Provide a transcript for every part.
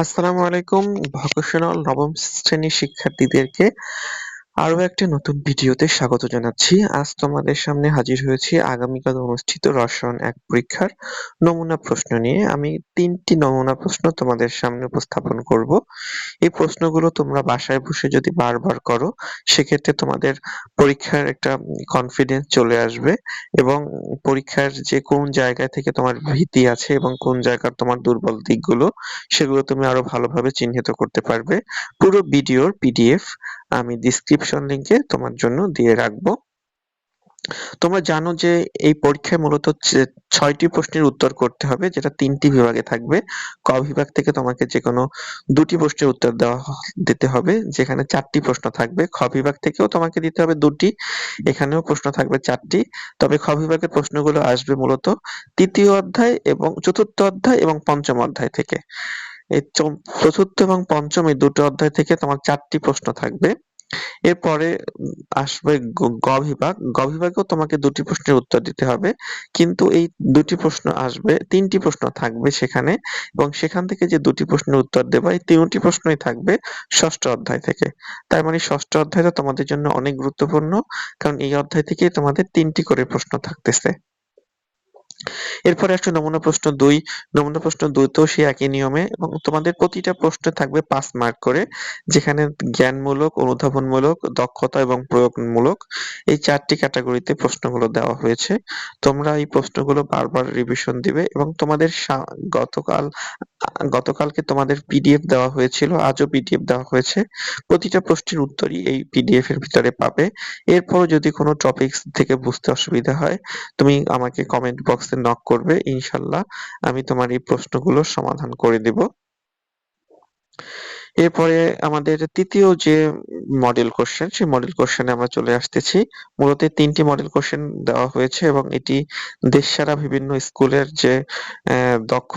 আসসালামু আলাইকুম। ভকেশনাল নবম শ্রেণির শিক্ষার্থীদেরকে আরও একটি নতুন ভিডিওতে স্বাগত জানাচ্ছি। আজ তোমাদের সামনে হাজির হয়েছি আগামীকাল অনুষ্ঠিত রসায়ন এক পরীক্ষার নমুনা প্রশ্ন নিয়ে। আমি তিনটি নমুনা প্রশ্ন তোমাদের সামনে উপস্থাপন করব। এই প্রশ্নগুলো তোমরা বাসায় বসে যদি বারবার করো, সেক্ষেত্রে তোমাদের পরীক্ষার একটা কনফিডেন্স চলে আসবে এবং পরীক্ষার যে কোন জায়গা থেকে তোমার ভীতি আছে এবং কোন জায়গার তোমার দুর্বল দিকগুলো, সেগুলো তুমি আরও ভালোভাবে চিহ্নিত করতে পারবে। পুরো ভিডিওর পিডিএফ আমি ডিসক্রিপশন লিংকে তোমার জন্য দিয়ে রাখব। তোমরা জানো যে এই পরীক্ষায় মূলত ছয়টি প্রশ্নের উত্তর করতে হবে, যেটা তিনটি বিভাগে থাকবে। ক বিভাগ থেকে তোমাকে যে কোনো দুটি প্রশ্নের উত্তর দেওয়া দিতে হবে, যেখানে চারটি প্রশ্ন থাকবে। খ বিভাগ থেকেও তোমাকে দিতে হবে দুটি, এখানেও প্রশ্ন থাকবে চারটি। তবে খ বিভাগের প্রশ্নগুলো আসবে মূলত তৃতীয় অধ্যায় এবং চতুর্থ অধ্যায় এবং পঞ্চম অধ্যায় থেকে। এই চতুর্থ এবং পঞ্চম এই দুটো অধ্যায় থেকে তোমার চারটি প্রশ্ন থাকবে। এরপরে আসবে গ বিভাগ। গ বিভাগেও তোমাকে দুটি প্রশ্নের উত্তর দিতে হবে। কিন্তু এই দুটি প্রশ্ন আসবে, তিনটি প্রশ্ন থাকবে সেখানে এবং সেখান থেকে যে দুটি প্রশ্নের উত্তর দেবা, এই তিনটি প্রশ্নই থাকবে ষষ্ঠ অধ্যায় থেকে। তার মানে ষষ্ঠ অধ্যায়টা তোমাদের জন্য অনেক গুরুত্বপূর্ণ, কারণ এই অধ্যায় থেকে তোমাদের তিনটি করে প্রশ্ন থাকতেছে। এরপরে আসছে নমুনা প্রশ্ন দুই। নমুনা প্রশ্ন দুই তো সেই একই নিয়মে এবং তোমাদের প্রতিটা প্রশ্ন থাকবে পাঁচ মার্ক করে, যেখানে জ্ঞানমূলক, অনুধাবনমূলক, দক্ষতা এবং প্রয়োগমূলক এই চারটি ক্যাটাগরিতে প্রশ্নগুলো দেওয়া হয়েছে। তোমরা এই প্রশ্নগুলো বারবার রিভিশন দিবে এবং তোমাদের গতকাল গতকালকে তোমাদের পিডিএফ দেওয়া হয়েছিল, আজও পিডিএফ দেওয়া হয়েছে। প্রতিটা প্রশ্নের উত্তরই এই পিডিএফ এর ভিতরে পাবে। এরপরও যদি কোনো টপিকস থেকে বুঝতে অসুবিধা হয়, তুমি আমাকে কমেন্ট বক্সে নক করবে, ইনশাল্লাহ আমি তোমার এই প্রশ্নগুলোর সমাধান করে দেব। এরপরে আমাদের তৃতীয় যে মডেল কোশ্চেন সেই মডেল কোশ্চেনে আমরা চলে আসতেছি। মূলত তিনটি মডেল কোশ্চেন দেওয়া হয়েছে এবং এটি দেশ সারা বিভিন্ন স্কুলের যে দক্ষ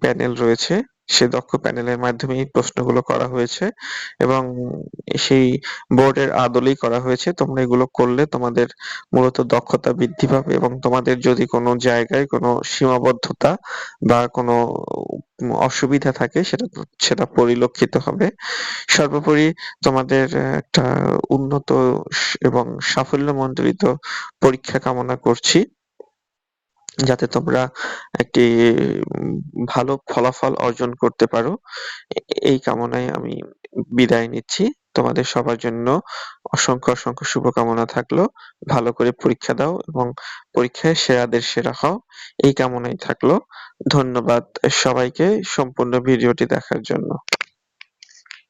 প্যানেল রয়েছে। সে দক্ষ প্যানেলের মাধ্যমে প্রশ্নগুলো করা হয়েছে এবং সেই বোর্ডের আদলেই করা হয়েছে। তোমরা এগুলো করলে তোমাদের মূলত দক্ষতা বৃদ্ধি পাবে এবং তোমাদের যদি কোনো জায়গায় কোনো সীমাবদ্ধতা বা কোনো অসুবিধা থাকে সেটা সেটা পরিলক্ষিত হবে। সর্বোপরি তোমাদের একটা উন্নত এবং সাফল্যমণ্ডিত পরীক্ষা কামনা করছি। যাতে তোমরা একটি ভালো ফলাফল অর্জন করতে পারো। এই কামনায় আমি বিদায় নিচ্ছি। তোমাদের সবার জন্য অসংখ্য অসংখ্য শুভকামনা থাকল। ভালো করে পরীক্ষা দাও এবং পরীক্ষায় সেরাদের সেরা হও। এই কামনাই থাকল। ধন্যবাদ সবাইকে সম্পূর্ণ ভিডিওটি দেখার জন্য।